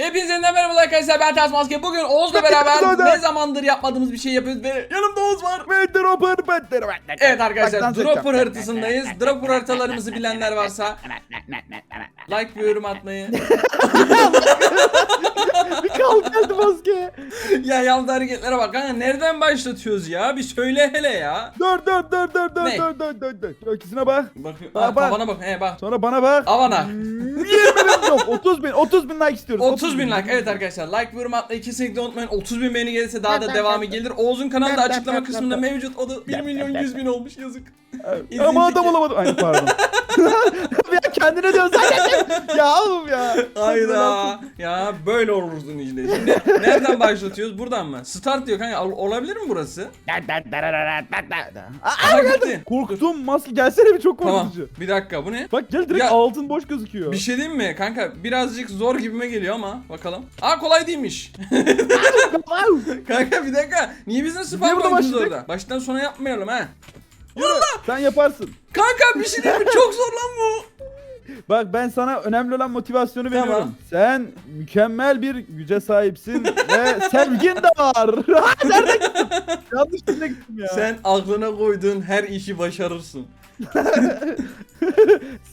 Hepinize yeniden merhaba arkadaşlar ben Ters Maske. Bugün Oğuz'la beraber ne zamandır yapmadığımız bir şey yapıyoruz ve yanımda Oğuz var. Ben dropper Evet arkadaşlar Dropper haritasındayız. Dropper haritalarımızı bilenler varsa like ve yorum atmayı. Bir kalk geldi maske. ya yaptığı hareketlere bak kanka nereden başlatıyoruz ya? Bir söyle hele ya. Dur dur dur dur dur Ne? dur dur dur dur. Bak. Bak, Bak, bak. bak. He bak. Sonra bana bak. Avana. Hmm, 20 bin yok 30 bin 30 bin like istiyoruz. 30 bin like. Evet arkadaşlar like ve yorum atmayı kesinlikle unutmayın. 30 bin beğeni gelirse daha da devamı gelir. Oğuz'un kanalı da açıklama kısmında mevcut. O da 1 milyon 100 bin olmuş yazık. Ama adam İzledik. olamadım. Ay pardon. kendine zaten. ya oğlum ya. Hayda. Ya böyle olursun işte. Şimdi nereden başlatıyoruz? Buradan mı? Start diyor kanka. Ol- Olabilir mi burası? Aha gitti. Korktum maske gelsene bir çok Tamam. korkutucu. Bir dakika bu ne? Bak gel direkt Ya- altın boş gözüküyor. Bir şey diyeyim mi kanka? Birazcık zor gibime geliyor ama bakalım. Aa kolay değilmiş. kanka bir dakika. Niye bizim Niye spam burada koydunuz başladık? orada? Baştan sona yapmayalım ha. Sen yaparsın. Kanka bir şey diyeyim mi? Çok zor lan bu. Bak ben sana önemli olan motivasyonu Tamam. veriyorum. Sen mükemmel bir güce sahipsin ve sevgin de var. Nerede gittin? Yanlış yere gittim ya. Sen aklına koyduğun her işi başarırsın.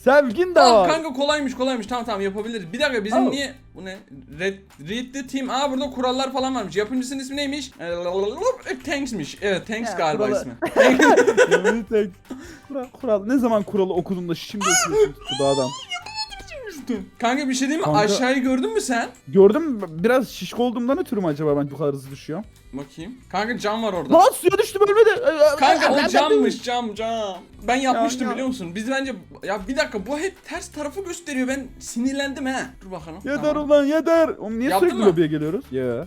Sevgin de var. kanka kolaymış kolaymış tamam tamam yapabiliriz. Bir dakika bizim Al. niye bu ne? Red, read the team. Aa burada kurallar falan varmış. Yapımcısının ismi neymiş? Ee, Tanks'miş. Evet Tanks Ya, galiba kuralı- ismi. Yemin. Kural, kural. Ne zaman kuralı okudun da şimdi okuyorsun kutuda adam. Kanka bir şey diyeyim mi? Kanka- Aşağıyı gördün mü sen? Gördün mü? Biraz şişko olduğumdan ötürü mü acaba ben bu kadar hızlı düşüyorum? Bakayım. Kanka cam var orada. Lan suya düştüm ölmedi. Kanka o cammış cam cam. Ben yapmıştım ya. biliyor musun? Biz bence ya bir dakika bu hep ters tarafı gösteriyor. Ben sinirlendim he. Dur bakalım. Yeter Tamam. ulan yeter. Oğlum niye Yaptın sürekli mı? lobiye geliyoruz? Ya.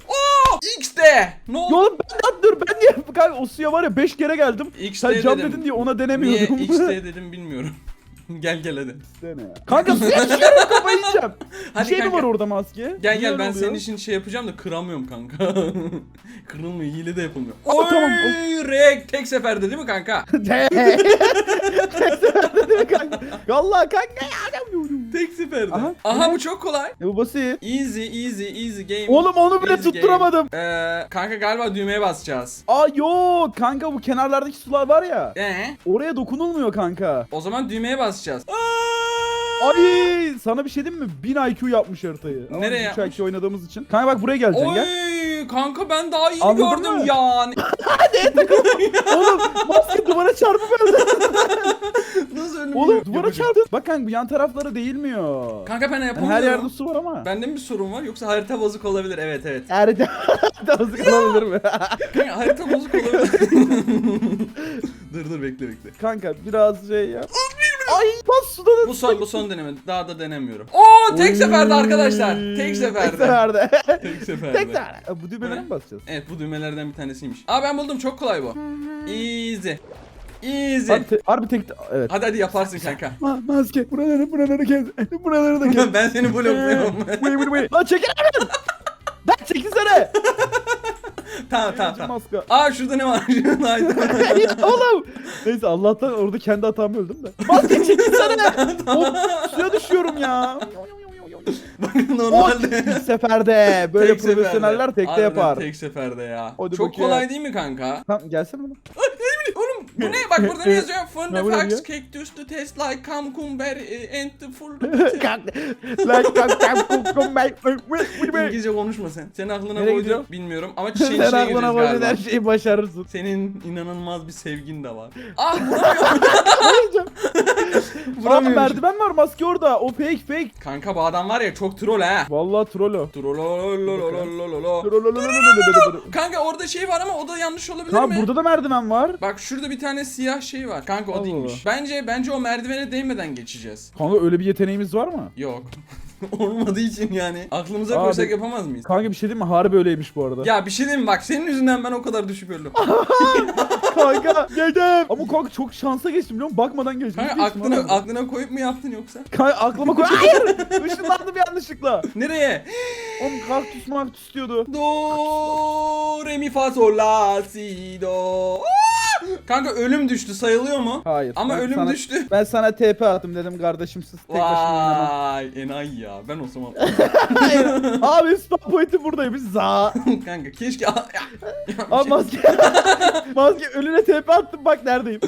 X'de. Ne oldu? Oğlum ben lan dur ben niye kanka o suya var ya 5 kere geldim. X'de Sen cam dedim. dedin diye ona Niye denemiyordum. X'de dedim bilmiyorum. gel gel hadi. İşte ne ya? Kanka suya düşüyorum kafayı yiyeceğim. Hadi şey kanka. mi var orada maske? Gel gel ben oluyor? senin için şey yapacağım da kıramıyorum kanka. Kırılmıyor hile de yapılmıyor. Oy tamam, rek tek seferde değil mi kanka? De. kanka. Vallahi kanka ya. Tek seferde. Aha, Aha. bu çok kolay. E bu basit. Easy easy easy game. Oğlum onu bile Easy tutturamadım. Ee, kanka galiba düğmeye basacağız. Aa yok kanka bu kenarlardaki sular var ya. Ee, Oraya dokunulmuyor kanka. o zaman düğmeye basacağız. Ay sana bir şey diyeyim mi? 1000 IQ yapmış haritayı. Ama Nereye üç? IQ oynadığımız için. Kanka bak buraya geleceksin Oy gel. kanka ben daha iyi Anladın gördüm mı? yani. Oğlum maske duvara çarpıverdi. Nasıl önüm Oğlum duvara Yapacağım. çarptı. Bak kanka bu yan tarafları değilmiyor. Kanka ben Yani yapamıyorum. her yerde su var ama. Bende mi bir sorun var yoksa harita bozuk olabilir? Evet evet. Her Nasıl kalabilir mi? Kanka harita bozuk olabilir. dur dur bekle bekle. kanka biraz şey yap. Ay bas suda da. Bu son bu son deneme. Daha da denemiyorum. Oo tek seferde arkadaşlar. Tek Tek seferde. seferde. Tek seferde. Tek seferde. Bu düğmelere mi basacağız? Evet bu düğmelerden bir tanesiymiş. Aa ben buldum çok kolay bu. Easy. Easy. Harbi, te- harbi tek... Evet. Hadi hadi yaparsın kanka. Ma maske buraları buraları kes. Buraları da kes. ben seni blokluyorum. Wait wait wait. Lan çekil hemen. Lan çekilsene. tamam tamam tamam. Maske. Aa şurada ne var? Oğlum. Neyse Allah'tan orada kendi hatamı öldüm de. Maske çekilsene. Hop, suya düşüyorum ya. Bakın normalde. ilk seferde böyle Tek seferde. profesyoneller tekte Harbiden yapar. Tek seferde ya. Hadi Çok bakayım. kolay değil mi kanka? Tamam gelsene bana. Bu ne? Bak burada ne yazıyor? Fun the facts cactus to test like cucumber eh, and the full. Like kalk İngilizce konuşma sen. Senin aklına Nereye koydum bilmiyorum ama çiçeğin Sen içine aklına gireceğiz koydun galiba. her şeyi başarırsın. Senin inanılmaz bir sevgin de var. Ah vuramıyorum. Vuramıyorum. merdiven var maske orada. O fake fake. Kanka bu adam var ya çok troll ha. Vallahi troll o. Trollololololololo. Kanka orada şey var ama o da yanlış olabilir Kanka mi? burada da merdiven var. Bak şurada bir tane siyah şey var. Kanka o Allah değilmiş. Bence bence o merdivene değmeden geçeceğiz. Kanka öyle bir yeteneğimiz var mı? Yok. Olmadığı için yani. Aklımıza Abi- koysak yapamaz mıyız? Kanka bir şey diyeyim mi? Harbi öyleymiş bu arada. Ya bir şey diyeyim mi? bak senin yüzünden ben o kadar düşük öldüm. Kanka geldim. Ama kanka çok şansa geçtim biliyor musun? Bakmadan geçtim. Kanka geçtim aklına, abi. aklına koyup mu yaptın yoksa? Kanka aklıma koy. Hayır. Işınlandım yanlışlıkla. Nereye? Oğlum kaktüs maktüs diyordu. Do re mi fa sol la si do. Kanka ölüm düştü sayılıyor mu? Hayır. Ama Ben ölüm sana- düştü. Ben sana TP attım dedim kardeşim siz tek başına oynamam. Vay enayi ya ben o zaman. Abi spam pointi buradaymış. Za. Kanka keşke Abi maske. maske önüne TP attım bak neredeyim.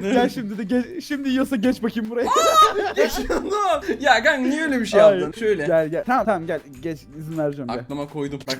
Nerede? Gel şimdi de geç, şimdi yiyorsa geç bakayım buraya. Geçiyordum. ya kanka niye öyle bir şey Hayır. yaptın? Şöyle. Gel gel. Tamam tamam gel geç izin vereceğim gel. Aklıma koydum. Bak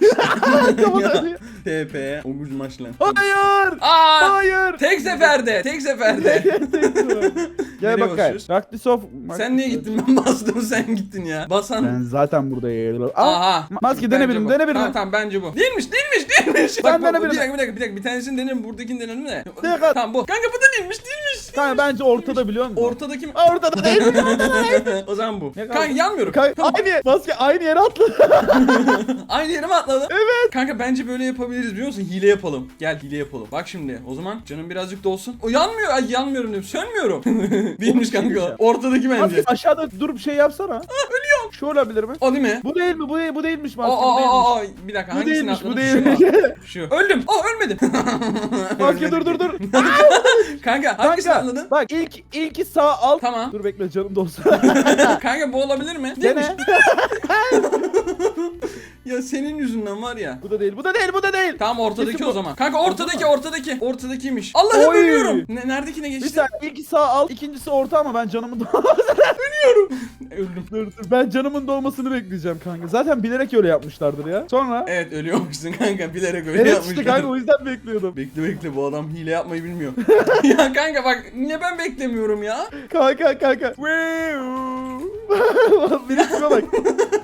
hadi. TP Oguz maçla. Hayır. Aa! Hayır. Tek seferde, tek seferde. Gel Nereye bakayım. basıyoruz? Practice of... sen niye gittin ben bastım sen gittin ya. Basan. Ben zaten buradayım. Aa, Aha. maske dene Bence birim bu. dene birim. Tamam tamam bence bu. Değilmiş değilmiş değilmiş. Sen Bak, birini. Bir dakika bir dakika bir dakika. Bir tanesini denelim buradakini denelim de. Dakika. Tamam bu. Kanka bu da değilmiş değilmiş. Kanka bence ortada biliyor musun? Ortadaki mi? Aa, ortada değil. o zaman bu. Ne Kanka kaldı? yanmıyorum. Kanka, aynı maske aynı yere atladı. Aynı yere mi atladı? Evet. Kanka bence böyle yapabiliriz biliyor musun? Hile yapalım. Gel hile yapalım. Bak şimdi o zaman canım birazcık dolsun. O yanmıyor. Ay yanmıyorum diyorum. Sönmüyorum. Değilmiş kanka. Ortadaki bence. Maske aşağıda durup şey yapsana. Ölüyorum. Şu olabilir mi? O değil mi? Bu değil mi? Bu değil, bu değilmiş Aa, maske. bu aa, değilmiş. aa, aa. Bir dakika Bu hangisini değilmiş, bu değilmiş. Şu. Öldüm. Aa ölmedim. Maske dur dur dur. Kanka hangisini Kanka atladın? bak ilk ilki sağ al. Tamam. Dur bekle canım dolsun. Kanka bu olabilir mi? Değilmiş. Dene. Ya senin yüzünden var ya. bu da değil, bu da değil, bu da değil. Tamam ortadaki Kesin o zaman. Kanka ortadaki ortadaki. Ortadakiymiş. Allah'ım Oy. ölüyorum. Ne, neredekine Bir geçti? saniye ilki sağ al, ikincisi orta ama ben canımın dolmasını Öldüm. dur, dur. Ben canımın dolmasını bekleyeceğim kanka. Zaten bilerek öyle yapmışlardır ya. Sonra Evet ölüyormuşsun kanka bilerek öyle Evet yapmışlar. işte kanka o yüzden bekliyordum. Bekle bekle bu adam hile yapmayı bilmiyor. ya kanka bak niye ben beklemiyorum ya? Kanka kanka. Birisine bak.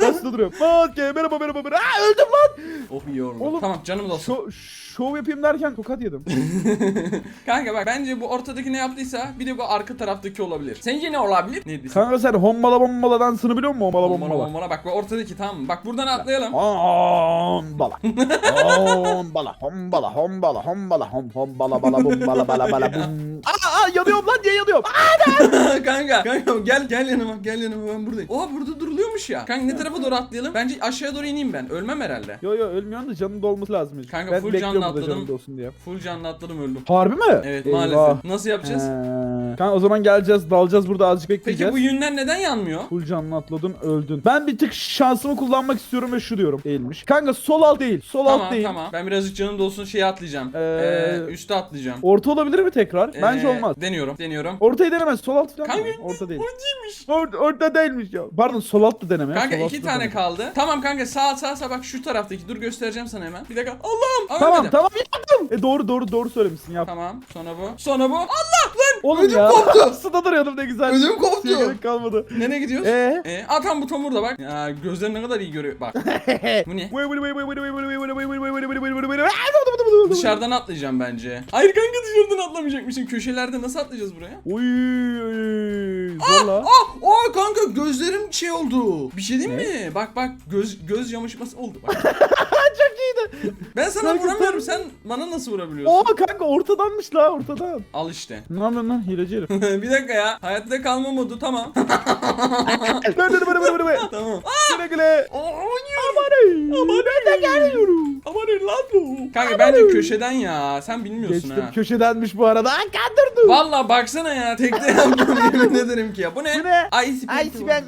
Nasıl duruyor? Maske merhaba merhaba merhaba. Aa, öldüm lan. Oh iyi oldu. Oğlum, Tamam canım da olsun. Şov, şov yapayım derken tokat yedim. Kanka bak bence bu ortadaki ne yaptıysa bir de bu arka taraftaki olabilir. Sence ne olabilir? Ne diyorsun? kanka sen hombala bombala dansını biliyor musun? Hombala Bombala bombala. bombala bak bu ortadaki tamam mı? Bak buradan atlayalım. Hombala. Hombala hombala hombala hombala hom hombala bala bombala bala bala bum. Aa, aa yanıyorum lan diye yanıyorum. Aa, kanka kanka gel gel yanıma gel yanıma ben buradayım. Oha burada duruluyormuş ya. Kanka ne tarafa doğru atlayalım? Bence aşağıya doğru ineyim ben. Ölmem herhalde. Yo yo ölmüyorsun da canın dolması lazım. hiç. Kanka ben full bekliyorum canlı burada canın atladım. dolsun diye. Full canlı atladım öldüm. Harbi mi? Evet Eyvah. maalesef. Nasıl yapacağız? Ee, kanka o zaman geleceğiz dalacağız burada azıcık bekleyeceğiz. Peki bu yünler neden yanmıyor? Full canlı atladın öldün. Ben bir tık şansımı kullanmak istiyorum ve şu diyorum. Değilmiş. Kanka sol alt değil. Sol alt Tamam değil. tamam. Ben birazcık canım dolsun şeye atlayacağım. Ee, Ee, üste atlayacağım. Orta olabilir mi tekrar? Bence Ee, olmaz. Deniyorum. Deniyorum. Ortayı denemez. Sol alt falan Kanka mı? Orta değil. o değilmiş. Orta, orta değilmiş ya. Pardon sol alt da deneme. Kanka iki da tane deneme. kaldı. Tamam kanka sağ sağ sağ bak şu taraftaki. Dur göstereceğim sana hemen. Bir dakika. Allah'ım. Aa, Tamam ölmedim. tamam yaptım. E doğru doğru doğru söylemişsin yap. Tamam. Sonra bu. Sonra bu. Allah lan. Oğlum ödüm ya. koptu. Suda duruyordum ne güzel. Ödüm koptu. Şeye gerek kalmadı. Nereye gidiyoruz? Ee? Ee, aa tam buton burada bak. Ya gözlerim ne kadar iyi görüyor. Bak. bu ne? Dışarıdan atlayacağım bence. Hayır kanka dışarıdan atlamayacakmışım. Köşelerde nasıl atlayacağız buraya? Oy zorla. Ah! Oh kanka gözlerim şey oldu. Bir şey diyeyim mi? Bak bak göz göz yamışması oldu bak. Çok iyiydi. Ben sana Kanka, vuramıyorum. sen- bana nasıl vurabiliyorsun? Oo kanka ortadanmış la ortadan. Al işte. Ne yapıyorsun lan hileci herif. bir dakika ya. Hayatta kalma modu tamam. Böyle böyle böyle böyle. tamam. Güle güle. Aman Aman ben de geliyorum. Aman lan Kanka bence köşeden ya. Sen bilmiyorsun Geçtim ha. köşedenmiş bu arada. Aa kandırdım. Valla baksana ya. Tekte yaptım yemin ederim ki ya. Bu ne? Bu ne? Ice Ay ben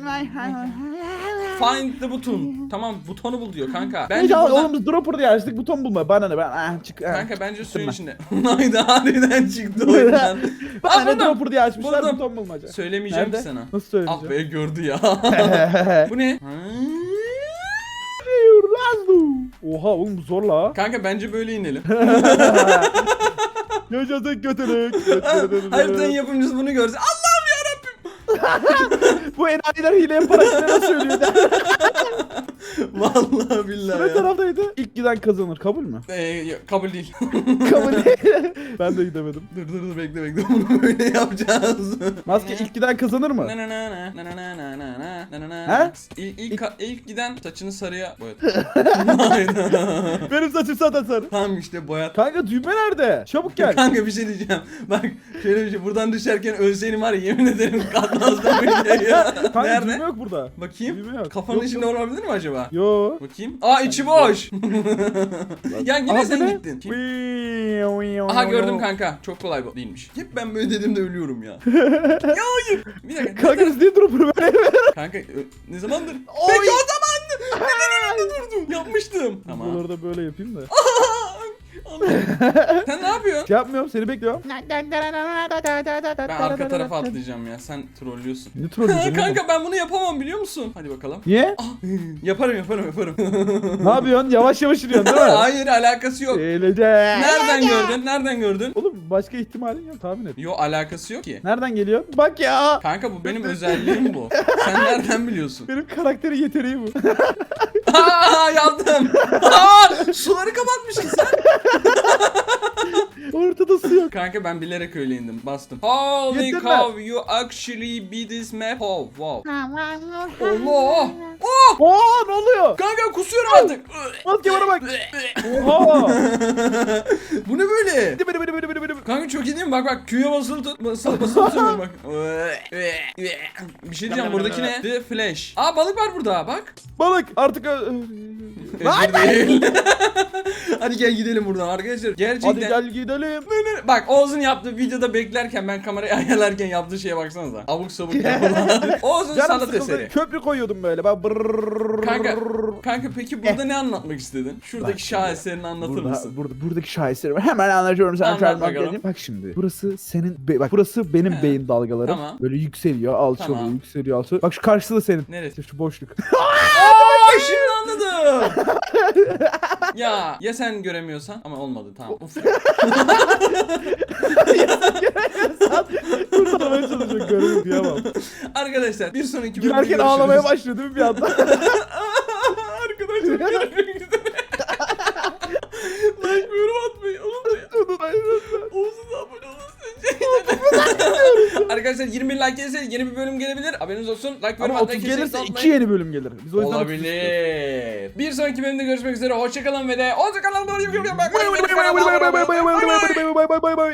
Find the button. Tamam butonu bul diyor kanka. Bence Bence buradan... oğlum biz dropper diye açtık buton bulma. Bana ne ben ah çık. ah. Kanka bence suyun içinde. Hayda harbiden çıktı o yüzden. Bana Aa, ne buldum. dropper diye açmışlar Buldum. buton bulmaca. Söylemeyeceğim Nerede? sana. Nasıl Ah söyleyeceğim? be gördü ya. bu ne? Oha oğlum bu zor la. Kanka bence böyle inelim. Yaşasın kötülük. Haritanın yapımcısı bunu görse Allah'ım yarabbim. bu enayiler hile yaparak neler söylüyor. Vallahi billahi ya. taraftaydı? İlk giden kazanır. Kabul mü? Ee, yok, kabul değil. Kabul Ben de gidemedim. dur dur dur bekle bekle bunu böyle yapacağız. Maske ilk giden kazanır mı? Na na na na na na na na na na na na. Ha? İlk, ilk, ka- ilk giden saçını sarıya boyat. Hayda. Benim saçım zaten sarı. Tamam işte boyat. Kanka düğme nerede? Çabuk gel. Kanka bir şey diyeceğim. Bak şöyle bir şey buradan düşerken ölseydim var ya yemin ederim katmazdım bir şey ya. Kanka Nerede? düğme yok burada. Bakayım. Düğme yok. Kafanın Yok, içinde olabilir mi acaba? Burada? Yo. Bakayım. Aa içi boş. ya yine Aha, sen gittin. Aha gördüm kanka. Çok kolay bu değilmiş. Hep ben böyle dediğimde ölüyorum ya. ya hayır. Bir dakika. Kanka biz niye durup böyle? Kanka ne zamandır? Peki o zaman neden önünde durdum? Yapmıştım. Tamam. Buraları da böyle yapayım da. Sen ne yapıyorsun? Şey yapmıyorum seni bekliyorum. Ben arka tarafa atlayacağım ya. Sen trollüyorsun. Ne trolleyeceğim? Kanka ben bunu yapamam biliyor musun? Hadi bakalım. Niye? Ah, yaparım yaparım yaparım. ne yapıyorsun? Yavaş yavaş yürüyorsun değil mi? Hayır alakası yok. Eğlence. Nereden gördün? Nereden gördün? Oğlum başka ihtimalin yok tahmin et. Yo alakası yok ki. Nereden geliyor? Bak ya. Kanka bu benim özelliğim bu. Sen nereden biliyorsun? Benim karakteri yeteneği bu. Aa yandım. Aa, suları kapatmışsın sen. Ortada su yok. Kanka ben bilerek öyle indim. Bastım. Holy Yeter cow you actually beat this map. Oh wow. Allah. Oh. Oo ne oluyor? Kanka kusuyorum artık. Maske bana bak. Oha. bu ne böyle? Bıdı bıdı bıdı bıdı bıdı. Kanka çok iyi değil mi? Bak bak Q'ya basılı tut. Basılı basılı tutuyorum bak. Bir şey diyeceğim buradaki ne? The Flash. Aa balık var burada bak. Balık artık ö- Özür değil. Hadi gel gidelim buradan arkadaşlar. Gerçekten. Hadi gel gidelim. Bak Oğuz'un yaptığı videoda beklerken ben kamerayı ayarlarken yaptığı şeye baksanıza. Abuk sabuk yapılan. Oğuz'un Canım sanat sıkıldı. eseri. Köprü koyuyordum böyle. Ben brrrr. Kanka, kanka peki burada ne anlatmak istedin? Şuradaki Bak şaheserini anlatır Burada, mısın? burada, buradaki şaheserimi hemen anlatıyorum sana Anlat bakalım. Bak şimdi burası senin be- bak burası benim He. beyin dalgalarım. Tamam. Böyle yükseliyor, alçalıyor, Tamam. yükseliyor, alçalıyor. Bak şu karşısı da senin. Neresi? Şu boşluk. Aa şimdi anladım. ya ya sen göremiyorsan ama olmadı tamam. Uf. Kurtarmaya çalışıyor görevim diyemem. Arkadaşlar bir sonraki bölümde Girerken görüşürüz. ağlamaya başlıyor değil mi bir anda? Arkadaşlar görüşmek üzere. like ve yorum atmayı unutmayın. Oğuz'un da abone olun. Arkadaşlar 20 like gelirse yeni bir bölüm gelebilir. Haberiniz olsun. Like yorum Ama atmayı 30 kesinlikle gelirse unutmayın. 2 yeni bölüm gelir. Biz o yüzden 30 istiyoruz. Olabilir. Bir sonraki bölümde görüşmek üzere. Hoşçakalın ve de hoşçakalın. Bay bay bay bay bay bay bay bay bay bay bay bay bay bay bay.